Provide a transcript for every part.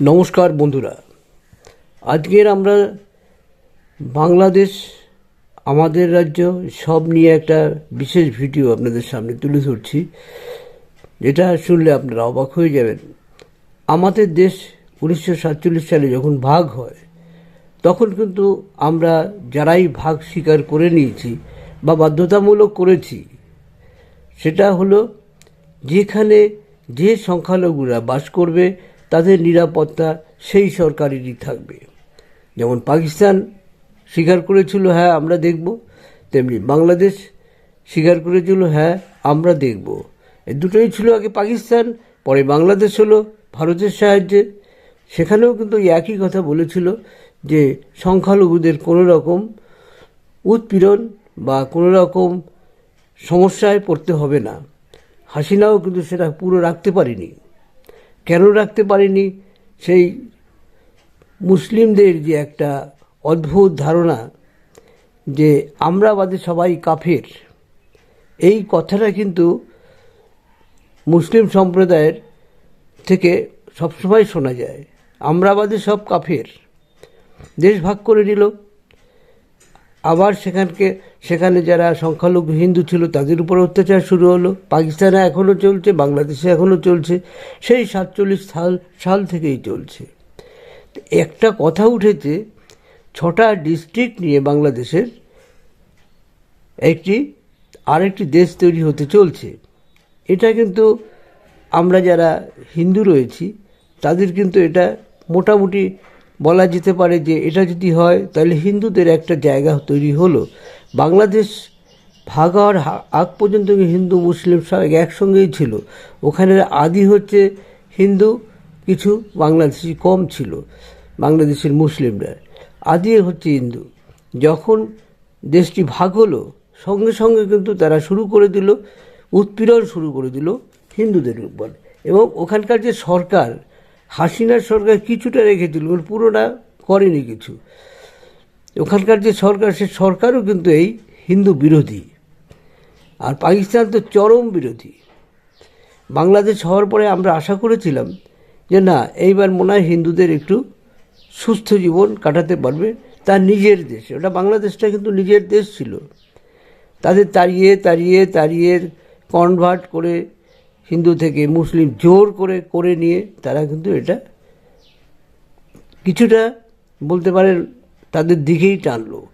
নমস্কার বন্ধুরা। আজকের আমরা বাংলাদেশ, আমাদের রাজ্য সব নিয়ে একটা বিশেষ ভিডিও আপনাদের সামনে তুলে ধরছি। যেটা শুনলে আপনারা অবাক হয়ে যাবেন। আমাদের দেশ উনিশশো সাতচল্লিশ সালে যখন ভাগ হয়, তখন কিন্তু আমরা যারাই ভাগ স্বীকার করে নিয়েছি বা বাধ্যতামূলক করেছি, সেটা হলো যেখানে যে সংখ্যালঘুরা বাস করবে তাদের নিরাপত্তা সেই সরকারেরই থাকবে। যেমন পাকিস্তান স্বীকার করেছিল হ্যাঁ আমরা দেখব। তেমনি বাংলাদেশ স্বীকার করেছিল হ্যাঁ আমরা দেখব। এই দুটোই ছিল আগে পাকিস্তান, পরে বাংলাদেশ হলো ভারতের সাহায্যে। সেখানেও কিন্তু একই কথা বলেছিল যে সংখ্যালঘুদের কোনো রকম উৎপীড়ন বা কোনো রকম সমস্যায় পড়তে হবে না। হাসিনাও কিন্তু সেটা পুরো রাখতে পারেনি। কেন রাখতে পারেনি? সেই মুসলিমদের যে একটা অদ্ভুত ধারণা যে আমরা বাদে সবাই কাফের, এই কথাটা কিন্তু মুসলিম সম্প্রদায়ের থেকে সবসময় শোনা যায়। আমরা বাদে সব কাফের। দেশ ভাগ করে নিল। আবার সেখানকে, সেখানে যারা সংখ্যালঘু হিন্দু ছিল তাদের উপর অত্যাচার শুরু হলো। পাকিস্তানে এখনও চলছে, বাংলাদেশে এখনও চলছে। সেই সাতচল্লিশ সাল সাল থেকেই চলছে। একটা কথা উঠেছে, ছটা ডিস্ট্রিক্ট নিয়ে বাংলাদেশের একটি, আরেকটি দেশ তৈরি হতে চলছে। এটা কিন্তু আমরা যারা হিন্দু রয়েছি, তাদের কিন্তু এটা মোটামুটি বলা যেতে পারে যে এটা যদি হয়, তাহলে হিন্দুদের একটা জায়গা তৈরি হলো। বাংলাদেশ ভাগ হওয়ার আগ পর্যন্ত হিন্দু, মুসলিম সব একসঙ্গেই ছিল। ওখানে আদি হচ্ছে হিন্দু, কিছু বাংলাদেশি কম ছিল, বাংলাদেশের মুসলিমরা। আদি হচ্ছে হিন্দু। যখন দেশটি ভাগ হলো, সঙ্গে সঙ্গে কিন্তু তারা শুরু করে দিল, উৎপীড়ন শুরু করে দিল হিন্দুদের উপর। এবং ওখানকার যে সরকার হাসিনার সরকার কিছুটা রেখেছিল ওর পুরোটা করেনি কিছু। ওখানকার যে সরকার, সে সরকারও কিন্তু এই হিন্দু বিরোধী। আর পাকিস্তান তো চরম বিরোধী। বাংলাদেশ হওয়ার পরে আমরা আশা করেছিলাম যে না, এইবার মনে হয় হিন্দুদের একটু সুস্থ জীবন কাটাতে পারবে তার নিজের দেশে। ওটা বাংলাদেশটা কিন্তু নিজের দেশ ছিল। তাদের তাড়িয়ে তাড়িয়ে তাড়িয়ে কনভার্ট করে হিন্দু থেকে মুসলিম জোর করে করে নিয়ে তারা কিন্তু এটা কিছুটা বলতে পারেন তাদের দিকেই টানলো।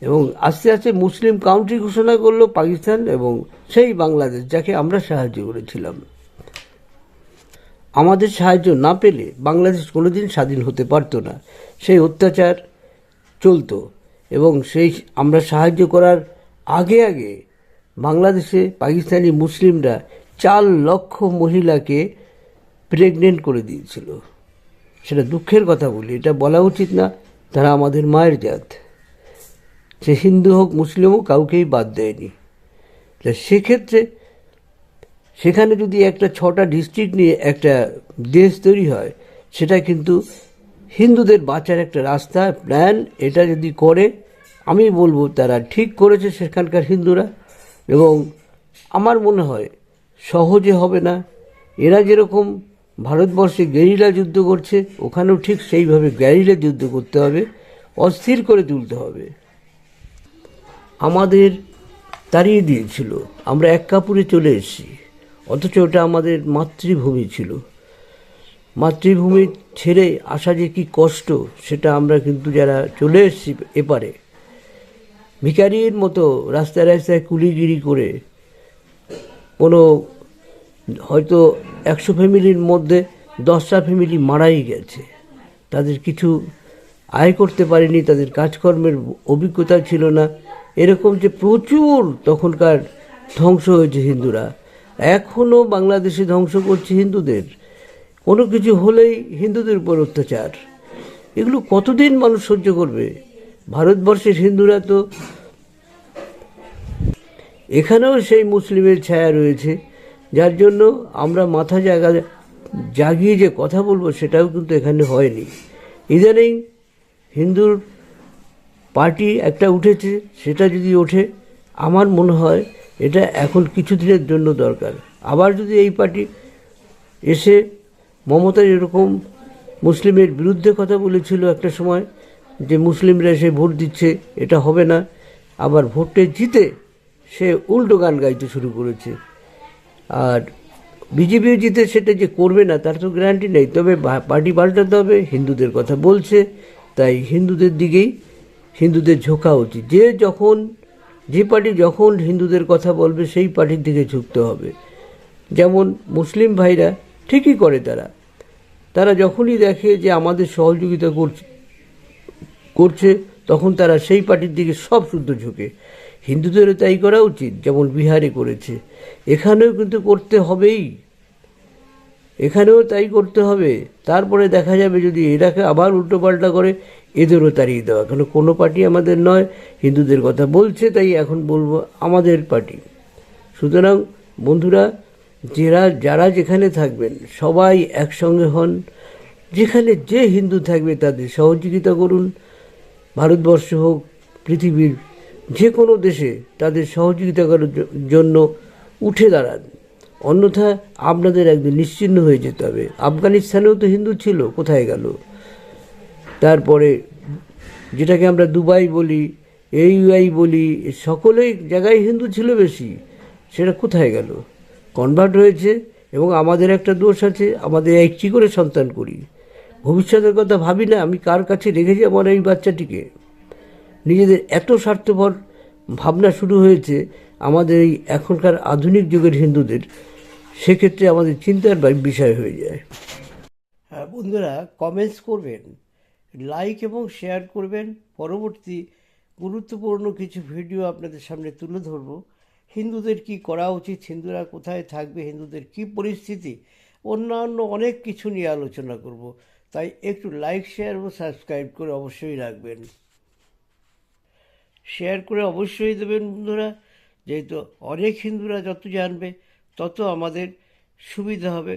এবং আস্তে আস্তে মুসলিম কাউন্ট্রি ঘোষণা করল পাকিস্তান এবং সেই বাংলাদেশ, যাকে আমরা সাহায্য করেছিলাম। আমাদের সাহায্য না পেলে বাংলাদেশ কোনোদিন স্বাধীন হতে পারতো না। সেই অত্যাচার চলতো এবং সেই আমরা সাহায্য করার আগে আগে বাংলাদেশে পাকিস্তানি মুসলিমরা চার লক্ষ মহিলাকে প্রেগনেন্ট করে দিয়েছিল। সেটা দুঃখের কথা বলি, এটা বলা উচিত না, তারা আমাদের মায়ের জাত। সে হিন্দু হোক, মুসলিম হোক, কাউকেই বাদ দেয়নি। তা সেক্ষেত্রে সেখানে যদি একটা ছটা ডিস্ট্রিক্ট নিয়ে একটা দেশ তৈরি হয়, সেটা কিন্তু হিন্দুদের বাঁচার একটা রাস্তা প্ল্যান এটা যদি করে, আমি বলব তারা ঠিক করেছে সেখানকার হিন্দুরা। এবং আমার মনে হয় সহজে হবে না। এরা যেরকম ভারতবর্ষে গেরিলা যুদ্ধ করছে, ওখানেও ঠিক সেইভাবে গ্যারিলা যুদ্ধ করতে হবে, অস্থির করে তুলতে হবে। আমাদের তাড়িয়ে দিয়েছিল, আমরা এক কাপড়ে চলে এসেছি, অথচ ওটা আমাদের মাতৃভূমি ছিল। মাতৃভূমি ছেড়ে আসা যে কি কষ্ট, সেটা আমরা কিন্তু যারা চলে এসেছি এপারে, ভিখারির মতো রাস্তায় রাস্তায় কুলিগিরি করে কোনো, হয়তো একশো ফ্যামিলির মধ্যে দশটা ফ্যামিলি মারাই গেছে। তাদের কিছু আয় করতে পারেনি, তাদের কাজকর্মের অভিজ্ঞতা ছিল না। এরকম যে প্রচুর তখনকার ধ্বংস হয়েছে হিন্দুরা। এখনও বাংলাদেশে ধ্বংস করছে হিন্দুদের। কোনো কিছু হলেই হিন্দুদের উপর অত্যাচার। এগুলো কতদিন মানুষ সহ্য করবে? ভারতবর্ষের হিন্দুরা তো এখানেও সেই মুসলিমের ছায়া রয়েছে, যার জন্য আমরা মাথা জাগা, জাগিয়ে যে কথা বলব সেটাও কিন্তু এখানে হয়নি। ইদানিং হিন্দুর পার্টি একটা উঠেছে, সেটা যদি ওঠে, আমার মনে হয় এটা এখন কিছুদিনের জন্য দরকার। আবার যদি এই পার্টি এসে মমতা এরকম মুসলিমের বিরুদ্ধে কথা বলেছিল একটা সময়, যে মুসলিমরা এসে ভোট দিচ্ছে, এটা হবে না, আবার ভোটে জিতে সে উল্টো গান গাইতে শুরু করেছে। আর বিজেপিও জিতে সেটা যে করবে না, তার তো গ্যারান্টি নেই। তবে পার্টি পাল্টাতে হবে, হিন্দুদের কথা বলছে। তাই হিন্দুদের দিকেই হিন্দুদের ঝোঁকা উচিত। যে যখন, যে পার্টি যখন হিন্দুদের কথা বলবে, সেই পার্টির দিকে ঝুঁকতে হবে। যেমন মুসলিম ভাইরা ঠিকই করে তারা। তারা যখনই দেখে যে আমাদের সহযোগিতা করছে করছে, তখন তারা সেই পার্টির দিকে সব শুদ্ধ ঝুঁকে। হিন্দুদেরও তাই করা উচিত, যেমন বিহারে করেছে। এখানেও কিন্তু করতে হবেই। এখানেও তাই করতে হবে। তারপরে দেখা যাবে যদি এরাকে আবার উল্টোপাল্টা করে, এদেরও তাড়িয়ে দেওয়া। কেন, কোনো পার্টি আমাদের নয়, হিন্দুদের কথা বলছে, তাই এখন বলব আমাদের পার্টি। সুতরাং, বন্ধুরা, যারা যারা যেখানে থাকবেন, সবাই একসঙ্গে হন। যেখানে যে হিন্দু থাকবে তাদের সহযোগিতা করুন। ভারতবর্ষ হোক, পৃথিবীর যে কোনো দেশে তাদের সহযোগিতা করার জন্য উঠে দাঁড়ান। অন্যথা আপনাদের একদিন নিশ্চিহ্ন হয়ে যেতে হবে। আফগানিস্তানেও তো হিন্দু ছিল, কোথায় গেল? তারপরে যেটাকে আমরা দুবাই বলি এইউআই বলি সকলেই জায়গায় হিন্দু ছিল বেশি, সেটা কোথায় গেল? কনভার্ট হয়েছে এবং আমাদের একটা দোষ আছে, আমাদের একটি করে সন্তান করি। ভবিষ্যতের কথা ভাবি না, আমি কার কাছে রেখেছি আমার এই বাচ্চাটিকে? নিজেদের এত স্বার্থপর ভাবনা শুরু হয়েছে আমাদের এই এখনকার আধুনিক যুগের হিন্দুদের, সেক্ষেত্রে আমাদের চিন্তার বিষয় হয়ে যায়। হ্যাঁ বন্ধুরা কমেন্টস করবেন লাইক এবং শেয়ার করবেন। পরবর্তী গুরুত্বপূর্ণ কিছু ভিডিও আপনাদের সামনে তুলে ধরবো। হিন্দুদের কি করা উচিত, হিন্দুরা কোথায় থাকবে, হিন্দুদের কি পরিস্থিতি, অন্যান্য অনেক কিছু নিয়ে আলোচনা করব। তাই একটু লাইক শেয়ার ও সাবস্ক্রাইব করে অবশ্যই রাখবেন। শেয়ার করে অবশ্যই দেবেন বন্ধুরা যেহেতু অনেক হিন্দুরা যত জানবে তত আমাদের সুবিধা হবে